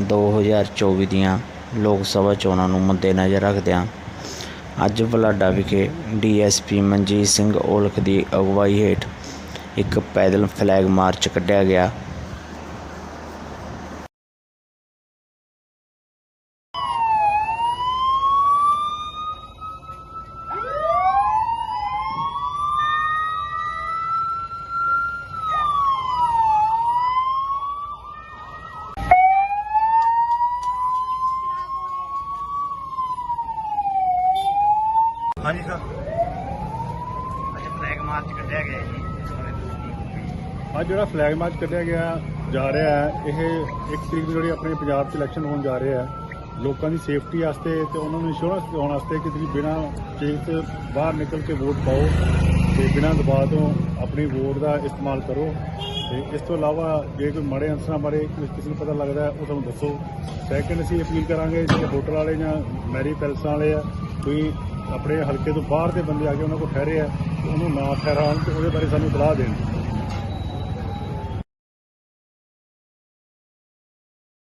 2024 ਦੀਆਂ ਲੋਕ ਸਭਾ ਚੋਣਾਂ ਨੂੰ ਮੱਦੇਨਜ਼ਰ ਰੱਖਦਿਆਂ ਅੱਜ ਬੁਢਲਾਡਾ ਵਿਖੇ ਡੀਐਸਪੀ ਮਨਜੀਤ ਸਿੰਘ ਔਲਖ ਦੀ ਅਗਵਾਈ ਹੇਠ ਇੱਕ ਪੈਦਲ ਫਲੈਗ ਮਾਰਚ ਕੱਢਿਆ ਗਿਆ। ਹਾਂਜੀ ਸਰ। ਅੱਜ ਫਲੈਗ ਮਾਰਚ ਕੱਢਿਆ ਗਿਆ ਜੀ ਅੱਜ ਜਿਹੜਾ ਫਲੈਗ ਮਾਰਚ ਕੱਢਿਆ ਗਿਆ ਜਾ ਰਿਹਾ ਹੈ ਇਹ ਇੱਕ ਤਰੀਕ ਨੂੰ ਜਿਹੜੀ ਆਪਣੇ ਪੰਜਾਬ 'ਚ ਇਲੈਕਸ਼ਨ ਹੋਣ ਜਾ ਰਹੇ ਆ ਲੋਕਾਂ ਦੀ ਸੇਫਟੀ ਵਾਸਤੇ ਤੇ ਉਹਨਾਂ ਨੂੰ ਇੰਸ਼ੋਰੈਂਸ ਦਿਵਾਉਣ ਵਾਸਤੇ ਕਿ ਤੁਸੀਂ ਬਿਨਾਂ ਚੇਂਜ ਤੋਂ ਬਾਹਰ ਨਿਕਲ ਕੇ ਵੋਟ ਪਾਓ ਤੇ ਬਿਨਾਂ ਦਬਾਅ ਤੋਂ ਆਪਣੀ ਵੋਟ ਦਾ ਇਸਤੇਮਾਲ ਕਰੋ। ਤੇ ਇਸ ਤੋਂ ਇਲਾਵਾ ਜੇ ਕੋਈ ਮਾੜੇ ਅੰਸਰਾਂ ਬਾਰੇ ਕਿਸੇ ਨੂੰ ਪਤਾ ਲੱਗਦਾ ਹੈ, ਉਹ ਸਾਨੂੰ ਦੱਸੋ। ਸੈਕਿੰਡ ਅਸੀਂ ਅਪੀਲ ਕਰਾਂਗੇ ਜਿਹੜੇ ਹੋਟਲ ਵਾਲੇ ਜਾਂ ਮੈਰੀ ਪੈਲਸਾਂ ਵਾਲੇ ਆ ਕੋਈ ਆਪਣੇ ਹਲਕੇ ਤੋਂ ਬਾਹਰ ਦੇ ਬੰਦੇ ਆ ਕੇ ਉਹਨਾਂ ਕੋਲ ਠਹਿਰੇ ਆ, ਤੇ ਉਹਨੂੰ ਨਾ ਠਹਿਰਾਉਣ ਤੇ ਉਹਦੇ ਬਾਰੇ ਸਾਨੂੰ ਸਲਾਹ ਦੇਣ।